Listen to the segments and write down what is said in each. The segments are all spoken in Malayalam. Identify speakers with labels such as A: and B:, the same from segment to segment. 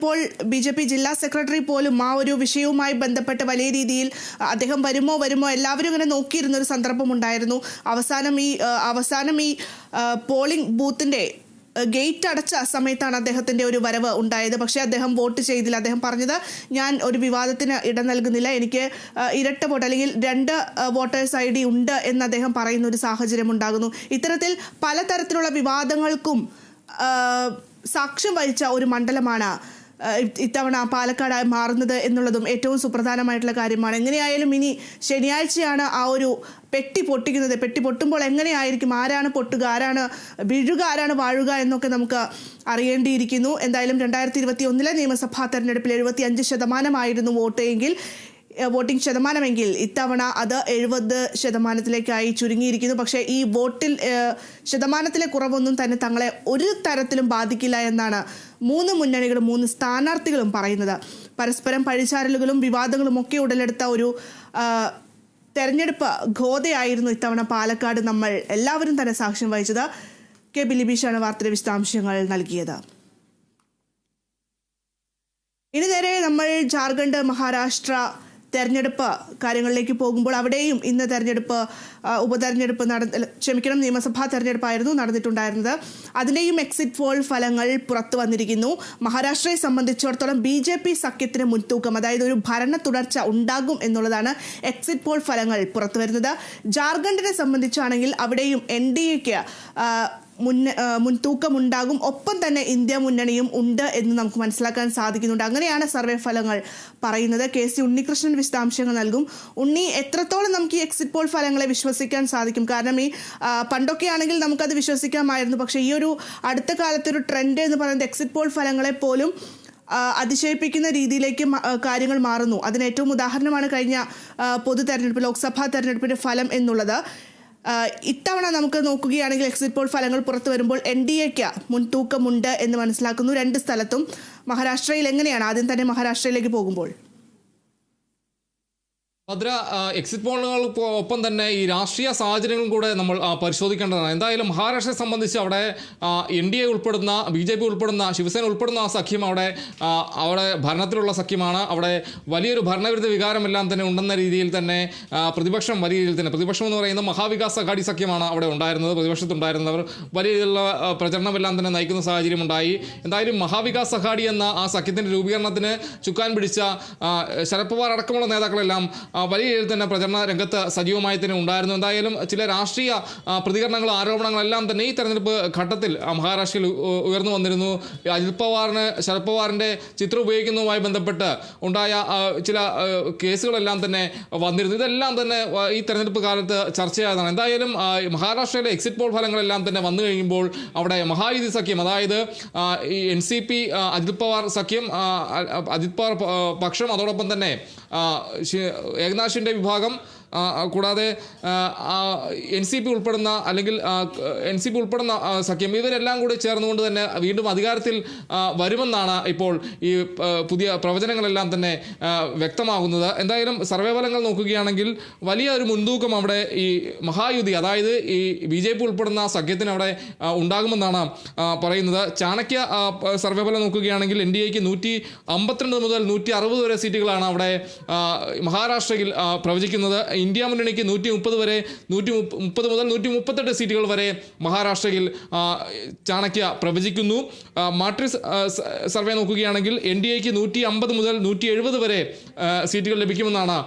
A: ഇപ്പോൾ ബി ജെ പി ജില്ലാ സെക്രട്ടറി പോലും ആ ഒരു വിഷയവുമായി ബന്ധപ്പെട്ട് വലിയ രീതിയിൽ അദ്ദേഹം വരുമോ വരുമോ എല്ലാവരും ഇങ്ങനെ നോക്കിയിരുന്ന ഒരു സന്ദർഭം ഉണ്ടായിരുന്നു. അവസാനം ഈ അവസാനം ഈ പോളിംഗ് ബൂത്തിന്റെ ഗേറ്റ് അടച്ച സമയത്താണ് അദ്ദേഹത്തിന്റെ ഒരു വരവ് ഉണ്ടായത്. പക്ഷേ അദ്ദേഹം വോട്ട് ചെയ്തില്ല. അദ്ദേഹം പറഞ്ഞത് ഞാൻ ഒരു വിവാദത്തിന് ഇടം നൽകുന്നില്ല. എനിക്ക് ഇരട്ട വോട്ട് അല്ലെങ്കിൽ രണ്ട് വോട്ടേഴ്സ് ഐ ഡി ഉണ്ട് എന്ന് അദ്ദേഹം പറയുന്ന ഒരു സാഹചര്യം ഉണ്ടാകുന്നു. ഇത്തരത്തിൽ പലതരത്തിലുള്ള വിവാദങ്ങൾക്കും സാക്ഷ്യം വഹിച്ച ഒരു മണ്ഡലമാണ് ഇത്തവണ പാലക്കാടായി മാറുന്നത് എന്നുള്ളതും ഏറ്റവും സുപ്രധാനമായിട്ടുള്ള കാര്യമാണ്. എങ്ങനെയായാലും ഇനി ശനിയാഴ്ചയാണ് ആ ഒരു പെട്ടി പൊട്ടിക്കുന്നത്. പെട്ടി പൊട്ടുമ്പോൾ എങ്ങനെയായിരിക്കും? ആരാണ് പൊട്ടുക? ആരാണ് വീഴുക? ആരാണ് വാഴുക എന്നൊക്കെ നമുക്ക് അറിയേണ്ടിയിരിക്കുന്നു. എന്തായാലും രണ്ടായിരത്തി ഇരുപത്തി ഒന്നിലെ നിയമസഭാ തെരഞ്ഞെടുപ്പിൽ എഴുപത്തി അഞ്ച് ശതമാനമായിരുന്നു വോട്ട് എങ്കിൽ വോട്ടിംഗ് ശതമാനമെങ്കിൽ ഇത്തവണ അത് എഴുപത് ശതമാനത്തിലേക്കായി ചുരുങ്ങിയിരിക്കുന്നു. പക്ഷേ ഈ വോട്ടിൽ ശതമാനത്തിലെ കുറവൊന്നും തന്നെ തങ്ങളെ ഒരു തരത്തിലും ബാധിക്കില്ല എന്നാണ് മൂന്ന് മുന്നണികളും മൂന്ന് സ്ഥാനാർത്ഥികളും പറയുന്നത്. പരസ്പരം പഴിചാരലുകളും വിവാദങ്ങളും ഒക്കെ ഉടലെടുത്ത ഒരു തെരഞ്ഞെടുപ്പ് ഘോതയായിരുന്നു ഇത്തവണ പാലക്കാട് നമ്മൾ എല്ലാവരും തന്നെ സാക്ഷ്യം വഹിച്ചത്. കെ ബിലിബീഷാണ് വാർത്തയുടെ വിശദാംശങ്ങൾ നൽകിയത്. ഇനി നേരെ നമ്മൾ ജാർഖണ്ഡ് മഹാരാഷ്ട്ര തെരഞ്ഞെടുപ്പ് കാര്യങ്ങളിലേക്ക് പോകുമ്പോൾ അവിടെയും ഇന്ന് തെരഞ്ഞെടുപ്പ് ഉപതെരഞ്ഞെടുപ്പ് നട ക്ഷമിക്കണം നിയമസഭാ തെരഞ്ഞെടുപ്പായിരുന്നു നടന്നിട്ടുണ്ടായിരുന്നത്. അതിന്റെയും എക്സിറ്റ് പോൾ ഫലങ്ങൾ പുറത്തു വന്നിരിക്കുന്നു. മഹാരാഷ്ട്രയെ സംബന്ധിച്ചിടത്തോളം ബി ജെ പി സഖ്യത്തിന് മുൻതൂക്കം അതായത് ഒരു ഭരണ തുടർച്ച ഉണ്ടാകും എന്നുള്ളതാണ് എക്സിറ്റ് പോൾ ഫലങ്ങൾ പുറത്തു വരുന്നത്. ജാർഖണ്ഡിനെ സംബന്ധിച്ചാണെങ്കിൽ അവിടെയും എൻ ഡി എക്ക് ആ, മുൻതൂക്കമുണ്ടാകും. ഒപ്പം തന്നെ ഇന്ത്യ മുന്നണിയും ഉണ്ട് എന്ന് നമുക്ക് മനസ്സിലാക്കാൻ സാധിക്കുന്നുണ്ട്. അങ്ങനെയാണ് സർവേ ഫലങ്ങൾ പറയുന്നത്. കെ സി ഉണ്ണികൃഷ്ണൻ വിശദാംശങ്ങൾ നൽകും. ഉണ്ണി എത്രത്തോളം നമുക്ക് ഈ എക്സിറ്റ് പോൾ ഫലങ്ങളെ വിശ്വസിക്കാൻ സാധിക്കും? കാരണം ഈ പണ്ടൊക്കെ ആണെങ്കിൽ നമുക്കത് വിശ്വസിക്കാമായിരുന്നു. പക്ഷേ ഈ ഒരു അടുത്ത കാലത്തൊരു ട്രെൻഡ് എന്ന് പറയുന്നത് എക്സിറ്റ് പോൾ ഫലങ്ങളെ പോലും അതിശയിപ്പിക്കുന്ന രീതിയിലേക്ക് കാര്യങ്ങൾ മാറുന്നു. അതിന് ഏറ്റവും ഉദാഹരണമാണ് കഴിഞ്ഞ പൊതു തെരഞ്ഞെടുപ്പ് ലോക്സഭാ തെരഞ്ഞെടുപ്പിന്റെ ഫലം എന്നുള്ളത്. ഇത്തവണ നമുക്ക് നോക്കുകയാണെങ്കിൽ എക്സിറ്റ് പോൾ ഫലങ്ങൾ പുറത്തു വരുമ്പോൾ എൻ ഡി എക്ക് മുൻതൂക്കമുണ്ട് എന്ന് മനസ്സിലാക്കുന്നു രണ്ട് സ്ഥലത്തും. മഹാരാഷ്ട്രയിൽ എങ്ങനെയാണ്? ആദ്യം തന്നെ മഹാരാഷ്ട്രയിലേക്ക് പോകുമ്പോൾ.
B: ഭദ്ര എക്സിറ്റ് പോളുകൾക്ക് ഒപ്പം തന്നെ ഈ രാഷ്ട്രീയ സാഹചര്യങ്ങളും കൂടെ നമ്മൾ പരിശോധിക്കേണ്ടതാണ്. എന്തായാലും മഹാരാഷ്ട്രയെ സംബന്ധിച്ച് അവിടെ എൻ ഡി എ ഉൾപ്പെടുന്ന ബി ജെ പി ഉൾപ്പെടുന്ന ശിവസേന ഉൾപ്പെടുന്ന ആ സഖ്യം അവിടെ അവിടെ ഭരണത്തിലുള്ള സഖ്യമാണ്. അവിടെ വലിയൊരു ഭരണവിരുദ്ധ വികാരമെല്ലാം തന്നെ ഉണ്ടെന്ന രീതിയിൽ തന്നെ പ്രതിപക്ഷം വലിയ രീതിയിൽ തന്നെ പ്രതിപക്ഷം എന്ന് പറയുന്ന മഹാവികാസ് അഘാടി സഖ്യമാണ് അവിടെ ഉണ്ടായിരുന്നത്. പ്രതിപക്ഷത്തുണ്ടായിരുന്നവർ വലിയ രീതിയിലുള്ള പ്രചരണമെല്ലാം തന്നെ നയിക്കുന്ന സാഹചര്യം ഉണ്ടായി. എന്തായാലും മഹാവികാസ് അഘാടി എന്ന ആ സഖ്യത്തിന്റെ രൂപീകരണത്തിന് ചുക്കാൻ പിടിച്ച ശരത് പവാർ അടക്കമുള്ള നേതാക്കളെല്ലാം വലിയ രീതിയിൽ തന്നെ പ്രചരണ രംഗത്ത് സജീവമായി തന്നെ ഉണ്ടായിരുന്നു. എന്തായാലും ചില രാഷ്ട്രീയ പ്രതികരണങ്ങളും ആരോപണങ്ങളെല്ലാം തന്നെ ഈ തെരഞ്ഞെടുപ്പ് ഘട്ടത്തിൽ മഹാരാഷ്ട്രയിൽ ഉയർന്നു വന്നിരുന്നു. അജിത് പവാറിന് ശരത് പവാറിന്റെ ചിത്രം ഉപയോഗിക്കുന്നതുമായി ബന്ധപ്പെട്ട് ഉണ്ടായ ചില കേസുകളെല്ലാം തന്നെ വന്നിരുന്നു. ഇതെല്ലാം തന്നെ ഈ തെരഞ്ഞെടുപ്പ് കാലത്ത് ചർച്ചയായതാണ്. എന്തായാലും മഹാരാഷ്ട്രയിലെ എക്സിറ്റ് പോൾ ഫലങ്ങളെല്ലാം തന്നെ വന്നു കഴിയുമ്പോൾ അവിടെ മഹായുതി സഖ്യം അതായത് ഈ N C P Ajit Pawar സഖ്യം അജിത് പവാർ പക്ഷം അതോടൊപ്പം തന്നെ ഷിൻഡെ വിഭാഗം കൂടാതെ എൻ സി പി ഉൾപ്പെടുന്ന അല്ലെങ്കിൽ എൻ സി പി ഉൾപ്പെടുന്ന സഖ്യം ഇവരെല്ലാം കൂടി ചേർന്നുകൊണ്ട് തന്നെ വീണ്ടും അധികാരത്തിൽ വരുമെന്നാണ് ഇപ്പോൾ ഈ പുതിയ പ്രവചനങ്ങളെല്ലാം തന്നെ വ്യക്തമാകുന്നത്. എന്തായാലും സർവേ ഫലങ്ങൾ നോക്കുകയാണെങ്കിൽ വലിയ ഒരു മുൻതൂക്കം അവിടെ ഈ മഹായുതി അതായത് ഈ ബി ജെ പി ഉൾപ്പെടുന്ന സഖ്യത്തിന് അവിടെ ഉണ്ടാകുമെന്നാണ് പറയുന്നത്. ചാണക്യ സർവേ ഫലം നോക്കുകയാണെങ്കിൽ എൻ ഡി എക്ക് നൂറ്റി അമ്പത്തിരണ്ട് മുതൽ നൂറ്റി അറുപത് വരെ സീറ്റുകളാണ് അവിടെ മഹാരാഷ്ട്രയിൽ പ്രവചിക്കുന്നത്. ഇന്ത്യ മുന്നണിക്ക് നൂറ്റി മുപ്പത് വരെ നൂറ്റി മുപ്പത് മുതൽ നൂറ്റി മുപ്പത്തെട്ട് സീറ്റുകൾ വരെ മഹാരാഷ്ട്രയിൽ ചാണക്യ പ്രവചിക്കുന്നു. മാട്രി സർവേ നോക്കുകയാണെങ്കിൽ എൻ ഡി എക്ക് നൂറ്റി അമ്പത് മുതൽ നൂറ്റി എഴുപത് വരെ സീറ്റുകൾ ലഭിക്കുമെന്നാണ്.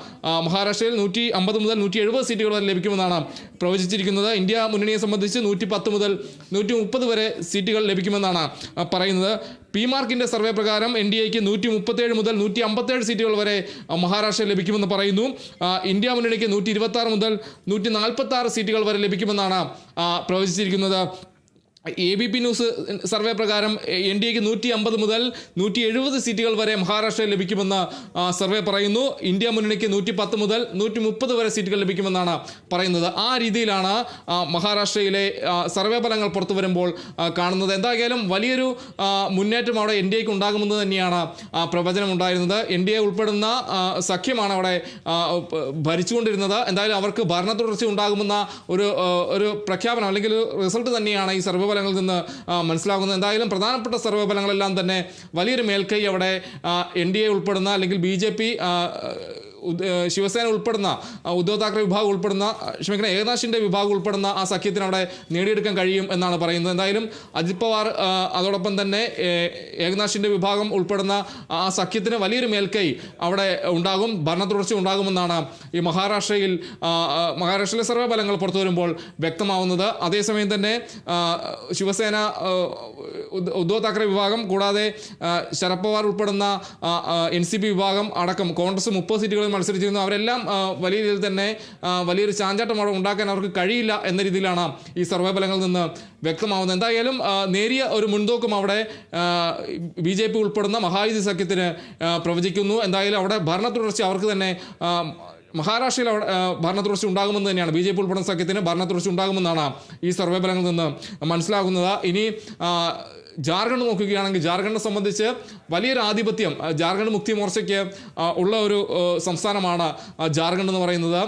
B: മഹാരാഷ്ട്രയിൽ നൂറ്റി അമ്പത് മുതൽ നൂറ്റി എഴുപത് സീറ്റുകൾ വരെ ലഭിക്കുമെന്നാണ് പ്രവചിച്ചിരിക്കുന്നത്. ഇന്ത്യ മുന്നണിയെ സംബന്ധിച്ച് നൂറ്റി പത്ത് മുതൽ നൂറ്റി മുപ്പത് വരെ സീറ്റുകൾ ലഭിക്കുമെന്നാണ് പറയുന്നത്. പി മാർക്കിന്റെ സർവേ പ്രകാരം എൻ ഡി എക്ക് നൂറ്റി മുപ്പത്തേഴ് മുതൽ നൂറ്റി അമ്പത്തേഴ് സീറ്റുകൾ വരെ മഹാരാഷ്ട്ര ലഭിക്കുമെന്ന് പറയുന്നു. ഇന്ത്യ മുന്നണിക്ക് നൂറ്റി ഇരുപത്തി മുതൽ നൂറ്റി നാൽപ്പത്തി സീറ്റുകൾ വരെ ലഭിക്കുമെന്നാണ് പ്രവചിച്ചിരിക്കുന്നത്. A B P News survey പ്രകാരം എൻ ഡി എക്ക് നൂറ്റി അമ്പത് മുതൽ നൂറ്റി എഴുപത് സീറ്റുകൾ വരെ മഹാരാഷ്ട്രയിൽ ലഭിക്കുമെന്ന് സർവേ പറയുന്നു. ഇന്ത്യ മുന്നണിക്ക് നൂറ്റി പത്ത് മുതൽ നൂറ്റി മുപ്പത് വരെ സീറ്റുകൾ ലഭിക്കുമെന്നാണ് പറയുന്നത്. ആ രീതിയിലാണ് മഹാരാഷ്ട്രയിലെ സർവേ ഫലങ്ങൾ പുറത്തു വരുമ്പോൾ കാണുന്നത്. എന്തായാലും വലിയൊരു മുന്നേറ്റം അവിടെ എൻ ഡി എക്ക് ഉണ്ടാകുമെന്ന് തന്നെയാണ് പ്രവചനം ഉണ്ടായിരുന്നത്. എൻ ഡി എ ഉൾപ്പെടുന്ന സഖ്യമാണ് അവിടെ ഭരിച്ചുകൊണ്ടിരുന്നത്. എന്തായാലും അവർക്ക് ഭരണ തുടർച്ച ഉണ്ടാകുമെന്ന ഒരു ഒരു പ്രഖ്യാപനം അല്ലെങ്കിൽ റിസൾട്ട് തന്നെയാണ് ഈ സർവേ സർവഫലങ്ങളിൽ നിന്ന് മനസ്സിലാകുന്നത്. എന്തായാലും പ്രധാനപ്പെട്ട സർവഫലങ്ങളെല്ലാം തന്നെ വലിയൊരു മേൽക്കൈ അവിടെ എൻ ഡി എ ഉൾപ്പെടുന്ന അല്ലെങ്കിൽ ബി ജെ പി ശിവസേന ഉൾപ്പെടുന്ന ഉദ്ധവ് താക്കറെ വിഭാഗം ഉൾപ്പെടുന്ന ക്ഷമിക്കണം ഏകനാഥിന്റെ വിഭാഗം ഉൾപ്പെടുന്ന ആ സഖ്യത്തിന് അവിടെ നേടിയെടുക്കാൻ കഴിയും എന്നാണ് പറയുന്നത്. എന്തായാലും അജിത് പവാർ അതോടൊപ്പം തന്നെ ഏകനാശിന്റെ വിഭാഗം ഉൾപ്പെടുന്ന ആ സഖ്യത്തിന് വലിയൊരു മേൽക്കൈ അവിടെ ഉണ്ടാകും ഭരണ തുടർച്ച ഉണ്ടാകുമെന്നാണ് ഈ മഹാരാഷ്ട്രയിൽ മഹാരാഷ്ട്രയിലെ സർവേ ഫലങ്ങൾ പുറത്തു വരുമ്പോൾ വ്യക്തമാവുന്നത്. അതേസമയം തന്നെ ശിവസേന ഉദ്ധവ് താക്കറെ വിഭാഗം കൂടാതെ ശരത് പവാർ ഉൾപ്പെടുന്ന എൻ സി പി വിഭാഗം അടക്കം കോൺഗ്രസ് മുപ്പത് സീറ്റുകളിൽ മത്സരിച്ചിരുന്നു. അവരെല്ലാം വലിയ രീതിയിൽ തന്നെ വലിയൊരു ചാഞ്ചാട്ടം അവിടെ ഉണ്ടാക്കാൻ അവർക്ക് കഴിയില്ല എന്ന രീതിയിലാണ് ഈ സർവേ ഫലങ്ങളിൽ നിന്ന് വ്യക്തമാവുന്നത്. എന്തായാലും നേരിയ ഒരു മുൻതൂക്കം അവിടെ ബി ജെ പി ഉൾപ്പെടുന്ന മഹായുതി സഖ്യത്തിന് പ്രവചിക്കുന്നു. എന്തായാലും അവിടെ ഭരണ തുടർച്ച അവർക്ക് തന്നെ മഹാരാഷ്ട്രയിൽ അവിടെ ആ, ഭരണ തുടർച്ച ഉണ്ടാകുമെന്ന് തന്നെയാണ്. ബി ജെ പി ഉൾപ്പെടുന്ന സഖ്യത്തിന് ഭരണ തുടർച്ച ഉണ്ടാകുമെന്നാണ് ഈ സർവേ ഫലങ്ങളിൽ നിന്ന് മനസ്സിലാകുന്നത്. ഇനി ജാർഖണ്ഡ് നോക്കുകയാണെങ്കിൽ ജാർഖണ്ഡിനെ സംബന്ധിച്ച് വലിയൊരു ആധിപത്യം ജാർഖണ്ഡ് മുക്തി മോർച്ചയ്ക്ക് ഉള്ള ഒരു സംസ്ഥാനമാണ് ജാർഖണ്ഡ് എന്ന് പറയുന്നത്.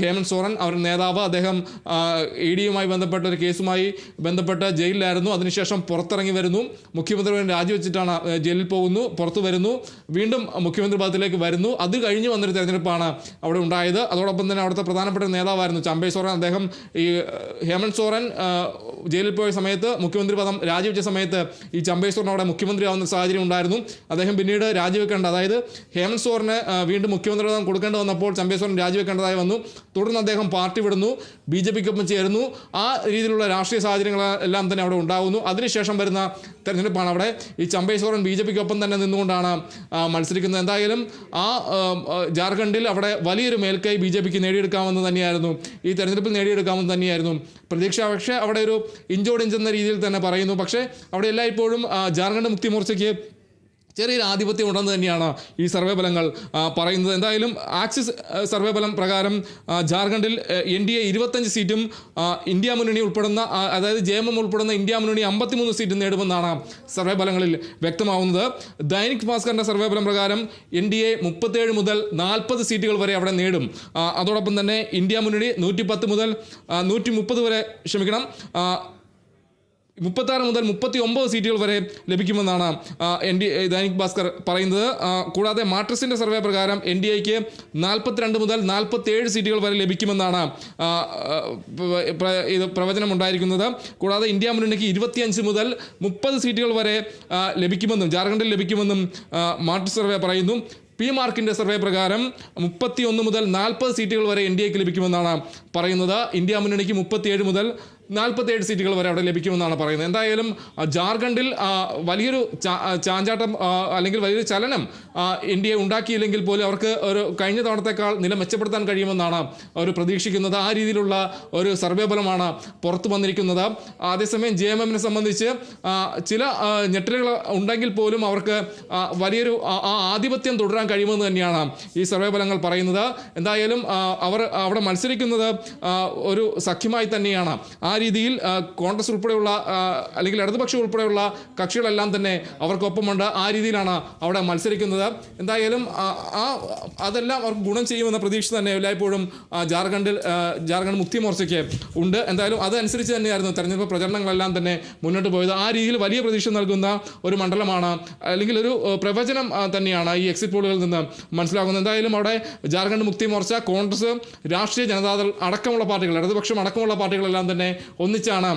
B: ഹേമന്ത് സോറൻ അവരുടെ നേതാവ് അദ്ദേഹം ഇ ഡിയുമായി ബന്ധപ്പെട്ട ഒരു കേസുമായി ബന്ധപ്പെട്ട് ജയിലിലായിരുന്നു. അതിനുശേഷം പുറത്തിറങ്ങി വരുന്നു. മുഖ്യമന്ത്രി രാജിവെച്ചിട്ടാണ് ജയിലിൽ പോകുന്നു പുറത്തു വരുന്നു. വീണ്ടും മുഖ്യമന്ത്രി പദത്തിലേക്ക് വരുന്നു. അത് കഴിഞ്ഞ് വന്നൊരു തെരഞ്ഞെടുപ്പാണ് അവിടെ ഉണ്ടായത്. അതോടൊപ്പം തന്നെ അവിടുത്തെ പ്രധാനപ്പെട്ട നേതാവായിരുന്നു ചമ്പേ സോറൻ. അദ്ദേഹം ഈ ഹേമന്ത് സോറൻ ജയിലിൽ പോയ സമയത്ത് മുഖ്യമന്ത്രി പദം രാജിവെച്ച സമയത്ത് ഈ ചമ്പേശ്വറിന് അവിടെ മുഖ്യമന്ത്രി ആവുന്ന സാഹചര്യം ഉണ്ടായിരുന്നു. അദ്ദേഹം പിന്നീട് രാജിവെക്കേണ്ട അതായത് ഹേമന്ത് സോറിന് വീണ്ടും മുഖ്യമന്ത്രി പദം കൊടുക്കേണ്ടി വന്നപ്പോൾ ചമ്പേശ്വരൻ രാജിവെക്കേണ്ടതായി വന്നു. തുടർന്ന് അദ്ദേഹം പാർട്ടി വിടുന്നു ബി ജെ പിക്കൊപ്പം ചേരുന്നു. ആ രീതിയിലുള്ള രാഷ്ട്രീയ സാഹചര്യങ്ങൾ എല്ലാം തന്നെ അവിടെ ഉണ്ടാകുന്നു അതിനുശേഷം വരുന്ന തെരഞ്ഞെടുപ്പാണ് അവിടെ. ഈ ചമ്പേശ്വരൻ ബി ജെ പിക്കൊപ്പം തന്നെ നിന്നുകൊണ്ടാണ് മത്സരിക്കുന്നത്. എന്തായാലും ആ ജാർഖണ്ഡിൽ അവിടെ വലിയൊരു മേൽക്കൈ ബി ജെ പിക്ക് നേടിയെടുക്കാമെന്ന് തന്നെയായിരുന്നു. ഈ തെരഞ്ഞെടുപ്പിൽ നേടിയെടുക്കാമെന്ന് തന്നെയായിരുന്നു പ്രതീക്ഷ. പക്ഷേ അവിടെ ഒരു ഇഞ്ചോടിഞ്ചെന്ന രീതിയിൽ തന്നെ പറയുന്നു. പക്ഷേ അവിടെ എല്ലായ്പ്പോഴും ജാർഖണ്ഡ് മുക്തി മോർച്ചയ്ക്ക് ചെറിയൊരു ആധിപത്യം ഉണ്ടെന്ന് തന്നെയാണ് ഈ സർവേ ഫലങ്ങൾ പറയുന്നത്. എന്തായാലും ആക്സിസ് സർവേ ഫലം പ്രകാരം ജാർഖണ്ഡിൽ എൻ ഡി എ ഇരുപത്തഞ്ച് സീറ്റും ഇന്ത്യ മുന്നണി ഉൾപ്പെടുന്ന അതായത് ജെ എം എം ഉൾപ്പെടുന്ന ഇന്ത്യ മുന്നണി അമ്പത്തിമൂന്ന് സീറ്റും നേടുമെന്നാണ് സർവേ ഫലങ്ങളിൽ വ്യക്തമാവുന്നത്. ദൈനിക് ഭാസ്കറിന്റെ സർവേ ഫലം പ്രകാരം എൻ ഡി എ മുപ്പത്തേഴ് മുതൽ നാൽപ്പത് സീറ്റുകൾ വരെ അവിടെ നേടും. അതോടൊപ്പം തന്നെ ഇന്ത്യ മുന്നണി നൂറ്റി പത്ത് മുതൽ നൂറ്റി മുപ്പത് വരെ ക്ഷമിക്കണം മുപ്പത്താറ് മുതൽ മുപ്പത്തി ഒമ്പത് സീറ്റുകൾ വരെ ലഭിക്കുമെന്നാണ് എൻ ഡി ദൈനിക് ഭാസ്കർ പറയുന്നത്. കൂടാതെ മാട്രസിന്റെ സർവേ പ്രകാരം എൻ ഡി എക്ക് നാൽപ്പത്തിരണ്ട് മുതൽ നാൽപ്പത്തി ഏഴ് സീറ്റുകൾ വരെ ലഭിക്കുമെന്നാണ് ഇത് പ്രവചനം ഉണ്ടായിരിക്കുന്നത് കൂടാതെ ഇന്ത്യ മുന്നണിക്ക് ഇരുപത്തിയഞ്ച് മുതൽ മുപ്പത് സീറ്റുകൾ വരെ ലഭിക്കുമെന്നും ജാർഖണ്ഡിൽ ലഭിക്കുമെന്നും മാട്രസ് സർവേ പറയുന്നു. പി മാർക്കിന്റെ സർവേ പ്രകാരം മുപ്പത്തി ഒന്ന് മുതൽ നാൽപ്പത് സീറ്റുകൾ വരെ എൻ ഡി എക്ക് ലഭിക്കുമെന്നാണ് പറയുന്നത്. ഇന്ത്യ മുന്നണിക്ക് മുപ്പത്തിയേഴ് മുതൽ നാൽപ്പത്തേഴ് സീറ്റുകൾ വരെ അവിടെ ലഭിക്കുമെന്നാണ് പറയുന്നത്. എന്തായാലും ജാർഖണ്ഡിൽ വലിയൊരു ചാഞ്ചാട്ടം അല്ലെങ്കിൽ വലിയൊരു ചലനം എ ഉണ്ടാക്കിയില്ലെങ്കിൽ പോലും അവർക്ക് ഒരു കഴിഞ്ഞ തവണത്തേക്കാൾ നില മെച്ചപ്പെടുത്താൻ കഴിയുമെന്നാണ് അവർ പ്രതീക്ഷിക്കുന്നത്. ആ രീതിയിലുള്ള ഒരു സർവേ ഫലമാണ് പുറത്തു വന്നിരിക്കുന്നത്. അതേസമയം ജെ എം എമ്മിനെ സംബന്ധിച്ച് ചില ഞെട്ടലുകൾ ഉണ്ടെങ്കിൽ പോലും അവർക്ക് വലിയൊരു ആ ആധിപത്യം തുടരാൻ കഴിയുമെന്ന് തന്നെയാണ് ഈ സർവേ ഫലങ്ങൾ പറയുന്നത്. എന്തായാലും അവർ അവിടെ മത്സരിക്കുന്നത് ഒരു സഖ്യമായി തന്നെയാണ്. ആ രീതിയിൽ കോൺഗ്രസ് ഉൾപ്പെടെയുള്ള അല്ലെങ്കിൽ ഇടതുപക്ഷം ഉൾപ്പെടെയുള്ള കക്ഷികളെല്ലാം തന്നെ അവർക്കൊപ്പമുണ്ട്. ആ രീതിയിലാണ് അവിടെ മത്സരിക്കുന്നത്. എന്തായാലും ആ, ആ അതെല്ലാം അവർക്ക് ഗുണം ചെയ്യുമെന്ന പ്രതീക്ഷ തന്നെ എല്ലായ്പ്പോഴും ജാർഖണ്ഡിൽ ജാർഖണ്ഡ് മുക്തി മോർച്ചയ്ക്ക് ഉണ്ട്. എന്തായാലും അതനുസരിച്ച് തന്നെയായിരുന്നു തെരഞ്ഞെടുപ്പ് പ്രചരണങ്ങളെല്ലാം തന്നെ മുന്നോട്ട് പോയത്. ആ രീതിയിൽ വലിയ പ്രതീക്ഷ നൽകുന്ന ഒരു മണ്ഡലമാണ് അല്ലെങ്കിൽ ഒരു പ്രവചനം തന്നെയാണ് ഈ എക്സിറ്റ് പോളുകളിൽ നിന്ന് മനസ്സിലാകുന്നത്. എന്തായാലും അവിടെ ജാർഖണ്ഡ് മുക്തി മോർച്ച കോൺഗ്രസ് രാഷ്ട്രീയ ജനതാദൾ അടക്കമുള്ള പാർട്ടികൾ ഇടതുപക്ഷം അടക്കമുള്ള പാർട്ടികളെല്ലാം തന്നെ ഒന്നിച്ചാണ്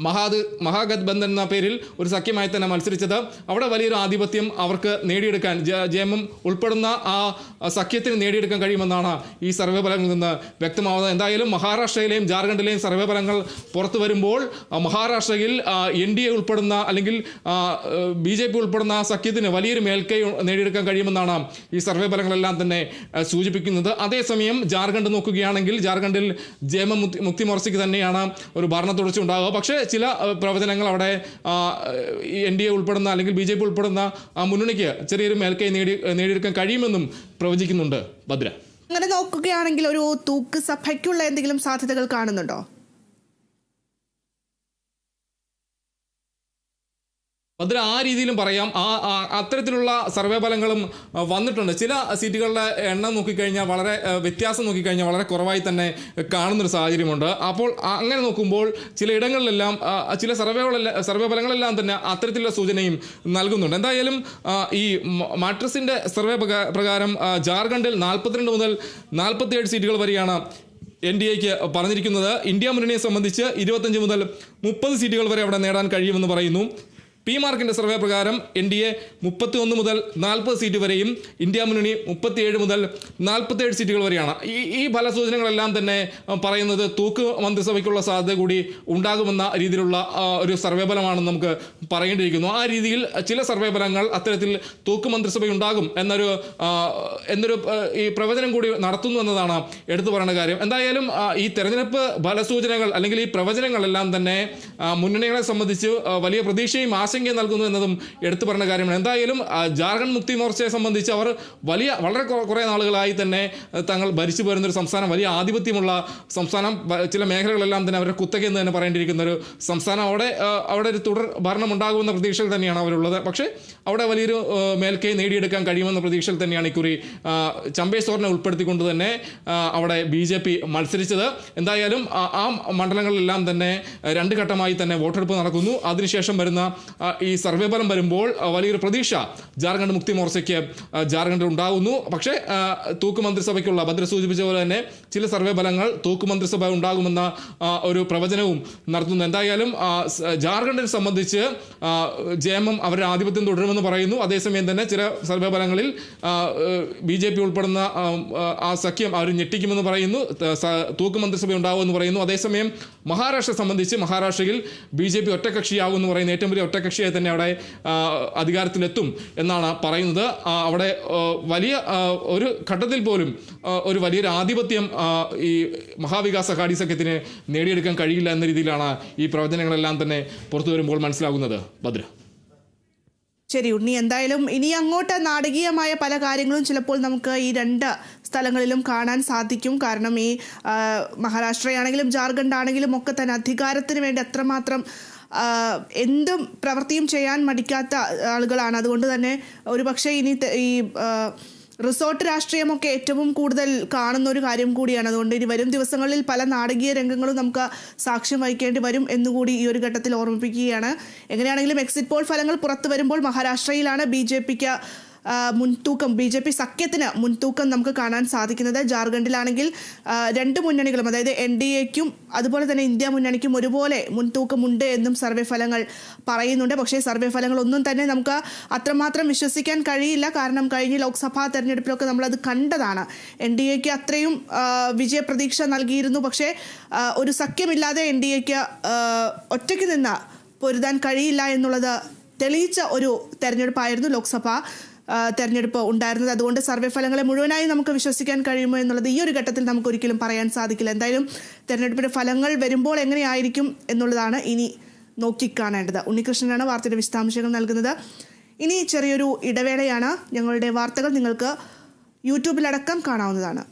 B: മഹാദ് മഹാഗത്ബന്ധൻ എന്ന പേരിൽ ഒരു സഖ്യമായി തന്നെ മത്സരിച്ചത്. അവിടെ വലിയൊരു ആധിപത്യം അവർക്ക് നേടിയെടുക്കാൻ ജയമം ഉൾപ്പെടുന്ന ആ സഖ്യത്തിന് നേടിയെടുക്കാൻ കഴിയുമെന്നാണ് ഈ സർവേ ഫലങ്ങളിൽ നിന്ന് വ്യക്തമാവുന്നത്. എന്തായാലും മഹാരാഷ്ട്രയിലെയും ജാർഖണ്ഡിലെയും സർവേ ഫലങ്ങൾ പുറത്തു വരുമ്പോൾ മഹാരാഷ്ട്രയിൽ എൻ ഡി എ ഉൾപ്പെടുന്ന അല്ലെങ്കിൽ ബി ജെ പി ഉൾപ്പെടുന്ന ആ സഖ്യത്തിന് വലിയൊരു മേൽക്കൈ നേടിയെടുക്കാൻ കഴിയുമെന്നാണ് ഈ സർവേ ഫലങ്ങളെല്ലാം തന്നെ സൂചിപ്പിക്കുന്നത്. അതേസമയം ജാർഖണ്ഡ് നോക്കുകയാണെങ്കിൽ ജാർഖണ്ഡിൽ ജെ എം എം മുക്തി- മുക്തി മോർച്ചയ്ക്ക് തന്നെയാണ് ഒരു ഭരണ തുടർച്ച ഉണ്ടാകുക പക്ഷേ ചില പ്രവചനങ്ങൾ അവിടെ എൻ ഡി എ ഉൾപ്പെടുന്ന അല്ലെങ്കിൽ ബി ജെ പി ഉൾപ്പെടുന്ന മുന്നണിക്ക് ചെറിയൊരു മേൽക്കൈ നേടി നേടിയെടുക്കാൻ കഴിയുമെന്നും പ്രവചിക്കുന്നുണ്ട് ഭദ്ര
A: അങ്ങനെ നോക്കുകയാണെങ്കിൽ ഒരു തൂക്ക് സഭയ്ക്കുള്ള എന്തെങ്കിലും സാധ്യതകൾ കാണുന്നുണ്ടോ?
B: അതിൽ ആ രീതിയിലും പറയാം. ആ അത്തരത്തിലുള്ള സർവേ ഫലങ്ങളും വന്നിട്ടുണ്ട്. ചില സീറ്റുകളുടെ എണ്ണം നോക്കിക്കഴിഞ്ഞാൽ വളരെ വ്യത്യാസം നോക്കിക്കഴിഞ്ഞാൽ വളരെ കുറവായി തന്നെ കാണുന്നൊരു സാഹചര്യമുണ്ട്. അപ്പോൾ അങ്ങനെ നോക്കുമ്പോൾ ചില ഇടങ്ങളിലെല്ലാം ചില സർവേകളെല്ലാം സർവേ ഫലങ്ങളെല്ലാം തന്നെ അത്തരത്തിലുള്ള സൂചനയും നൽകുന്നുണ്ട്. എന്തായാലും ഈ മാട്രസിന്റെ സർവേ പ്രകാരം ജാർഖണ്ഡിൽ നാൽപ്പത്തിരണ്ട് മുതൽ നാൽപ്പത്തിയേഴ് സീറ്റുകൾ വരെയാണ് എൻ ഡി എക്ക് പറഞ്ഞിരിക്കുന്നത്. ഇന്ത്യ മുന്നണിയെ സംബന്ധിച്ച് ഇരുപത്തഞ്ച് മുതൽ മുപ്പത് സീറ്റുകൾ വരെ അവിടെ നേടാൻ കഴിയുമെന്ന് പറയുന്നു. പി മാർക്കിന്റെ സർവേ പ്രകാരം എൻ ഡി എ മുപ്പത്തി ഒന്ന് മുതൽ നാൽപ്പത് സീറ്റ് വരെയും ഇന്ത്യ മുന്നണി മുപ്പത്തിയേഴ് മുതൽ നാൽപ്പത്തിയേഴ് സീറ്റുകൾ വരെയാണ്. ഈ ഈ ഫലസൂചനകളെല്ലാം തന്നെ പറയുന്നത് തൂക്ക് മന്ത്രിസഭയ്ക്കുള്ള സാധ്യത കൂടി ഉണ്ടാകുമെന്ന രീതിയിലുള്ള ഒരു സർവേ ഫലമാണെന്ന് നമുക്ക് പറയേണ്ടിയിരിക്കുന്നു. ആ രീതിയിൽ ചില സർവേ ഫലങ്ങൾ അത്തരത്തിൽ തൂക്ക് മന്ത്രിസഭയുണ്ടാകും എന്നൊരു എന്നൊരു ഈ പ്രവചനം കൂടി നടത്തുന്നു എന്നതാണ് എടുത്തു പറയുന്ന കാര്യം. എന്തായാലും ഈ തെരഞ്ഞെടുപ്പ് ഫലസൂചനകൾ അല്ലെങ്കിൽ ഈ പ്രവചനങ്ങളെല്ലാം തന്നെ മുന്നണികളെ സംബന്ധിച്ച് വലിയ പ്രതീക്ഷയും ആശങ്കയും നൽകുന്നു എന്നതും എടുത്തു പറഞ്ഞ കാര്യമാണ്. എന്തായാലും ജാർഖണ്ഡ് മുക്തി മോർച്ചയെ സംബന്ധിച്ച് അവർ വലിയ വളരെ കുറേ നാളുകളായി തന്നെ തങ്ങൾ ഭരിച്ചു പോരുന്നൊരു സംസ്ഥാനം വലിയ ആധിപത്യമുള്ള സംസ്ഥാനം. ചില മേഖലകളെല്ലാം തന്നെ അവരുടെ കുത്തകയെന്ന് തന്നെ പറയേണ്ടിയിരിക്കുന്ന ഒരു സംസ്ഥാനം. അവിടെ അവിടെ ഒരു തുടർ ഭരണം ഉണ്ടാകുമെന്ന പ്രതീക്ഷയിൽ തന്നെയാണ് അവരുള്ളത്. പക്ഷേ അവിടെ വലിയൊരു മേൽക്കൈ നേടിയെടുക്കാൻ കഴിയുമെന്ന പ്രതീക്ഷയിൽ തന്നെയാണ് ഇക്കുറി ചമ്പേശ്വറിനെ ഉൾപ്പെടുത്തിക്കൊണ്ട് തന്നെ അവിടെ ബി മത്സരിച്ചത്. എന്തായാലും ആ മണ്ഡലങ്ങളിലെല്ലാം തന്നെ രണ്ട് ഘട്ടമായി തന്നെ വോട്ടെടുപ്പ് നടക്കുന്നു. അതിനുശേഷം വരുന്ന ഈ സർവേ ഫലം വരുമ്പോൾ വലിയൊരു പ്രതീക്ഷ ജാർഖണ്ഡ് മുക്തി മോർച്ചയ്ക്ക് ജാർഖണ്ഡിൽ ഉണ്ടാകുന്നു. പക്ഷേ തൂക്ക് മന്ത്രിസഭയ്ക്കുള്ള ഭദ്ര സൂചിപ്പിച്ച പോലെ തന്നെ ചില സർവേ ഫലങ്ങൾ തൂക്ക് മന്ത്രിസഭ ഉണ്ടാകുമെന്ന ഒരു പ്രവചനവും നടത്തുന്നു. എന്തായാലും ജാർഖണ്ഡിനെ സംബന്ധിച്ച് ജെ എം എം അവരുടെ ആധിപത്യം തുടരുമെന്ന് പറയുന്നു. അതേസമയം തന്നെ ചില സർവേ ഫലങ്ങളിൽ ബി ജെ പി ഉൾപ്പെടുന്ന ആ, സഖ്യം അവർ ഞെട്ടിക്കുമെന്ന് പറയുന്നു. തൂക്ക് മന്ത്രിസഭ ഉണ്ടാവുമെന്ന് പറയുന്നു. അതേസമയം മഹാരാഷ്ട്ര സംബന്ധിച്ച് മഹാരാഷ്ട്രയിൽ ബി ജെ പി ഒറ്റക്കക്ഷിയാകുമെന്ന് പറയുന്ന ഏറ്റവും വലിയ ഒറ്റക്കക്ഷിയായി തന്നെ അവിടെ അധികാരത്തിലെത്തും എന്നാണ് പറയുന്നത്. അവിടെ വലിയ ഒരു ഘട്ടത്തിൽ പോലും ഒരു വലിയൊരു ആധിപത്യം ഈ മഹാവികാസ് അഘാടി സഖ്യത്തിന് നേടിയെടുക്കാൻ കഴിയില്ല എന്ന രീതിയിലാണ് ഈ പ്രവചനങ്ങളെല്ലാം തന്നെ പുറത്തു വരുമ്പോൾ മനസ്സിലാകുന്നത്. ഭദ്ര.
A: ശരി ഉണ്ണി എന്തായാലും ഇനി അങ്ങോട്ട് നാടകീയമായ പല കാര്യങ്ങളും ചിലപ്പോൾ നമുക്ക് ഈ രണ്ട് സ്ഥലങ്ങളിലും കാണാൻ സാധിക്കും. കാരണം ഈ മഹാരാഷ്ട്രയാണെങ്കിലും ജാർഖണ്ഡ് ആണെങ്കിലും ഒക്കെ തന്നെ അധികാരത്തിന് വേണ്ടി അത്രമാത്രം എന്തും പ്രവൃത്തിയും ചെയ്യാൻ മടിക്കാത്ത ആളുകളാണ്. അതുകൊണ്ട് തന്നെ ഒരുപക്ഷെ ഇനി ഈ റിസോർട്ട് രാഷ്ട്രീയമൊക്കെ ഏറ്റവും കൂടുതൽ കാണുന്ന ഒരു കാര്യം കൂടിയാണ്. അതുകൊണ്ട് ഇനി വരും ദിവസങ്ങളിൽ പല നാടകീയ രംഗങ്ങളും നമുക്ക് സാക്ഷ്യം വഹിക്കേണ്ടി വരും എന്നുകൂടി ഈ ഒരു ഘട്ടത്തിൽ ഓർമ്മിപ്പിക്കുകയാണ്. എങ്ങനെയാണെങ്കിലും എക്സിറ്റ് പോൾ ഫലങ്ങൾ പുറത്തു വരുമ്പോൾ മഹാരാഷ്ട്രയിലാണ് ബി ജെ പിക്ക് മുൻതൂക്കം ബി ജെ പി സഖ്യത്തിന് മുൻതൂക്കം നമുക്ക് കാണാൻ സാധിക്കുന്നത് ജാർഖണ്ഡിലാണെങ്കിൽ രണ്ട് മുന്നണികളും അതായത് എൻ ഡി എക്കും അതുപോലെ തന്നെ ഇന്ത്യ മുന്നണിക്കും ഒരുപോലെ മുൻതൂക്കമുണ്ട് എന്നും സർവേ ഫലങ്ങൾ പറയുന്നുണ്ട്. പക്ഷേ സർവേ ഫലങ്ങൾ ഒന്നും തന്നെ നമുക്ക് അത്രമാത്രം വിശ്വസിക്കാൻ കഴിയില്ല. കാരണം കഴിഞ്ഞ ലോക്സഭാ തെരഞ്ഞെടുപ്പിലൊക്കെ നമ്മളത് കണ്ടതാണ്. എൻ ഡി എക്ക് അത്രയും വിജയപ്രതീക്ഷ നൽകിയിരുന്നു. പക്ഷേ ഒരു സഖ്യമില്ലാതെ എൻ ഡി എക്ക് ഒറ്റയ്ക്ക് നിന്ന് പൊരുതാൻ കഴിയില്ല എന്നുള്ളത് തെളിയിച്ച ഒരു തെരഞ്ഞെടുപ്പായിരുന്നു ലോക്സഭ തെരഞ്ഞെടുപ്പ് ഉണ്ടായിരുന്നത്. അതുകൊണ്ട് സർവേ ഫലങ്ങളെ മുഴുവനായി നമുക്ക് വിശ്വസിക്കാൻ കഴിയുമോ എന്നുള്ളത് ഈ ഒരു ഘട്ടത്തിൽ നമുക്ക് ഒരിക്കലും പറയാൻ സാധിക്കില്ല. എന്തായാലും തെരഞ്ഞെടുപ്പിന്റെ ഫലങ്ങൾ വരുമ്പോൾ എങ്ങനെയായിരിക്കും എന്നുള്ളതാണ് ഇനി നോക്കിക്കാണേണ്ടത്. ഉണ്ണികൃഷ്ണനാണ് വാർത്തയുടെ വിശദാംശങ്ങൾ നൽകുന്നത്. ഇനി ചെറിയൊരു ഇടവേളയാണ്. ഞങ്ങളുടെ വാർത്തകൾ നിങ്ങൾക്ക് യൂട്യൂബിലടക്കം കാണാവുന്നതാണ്.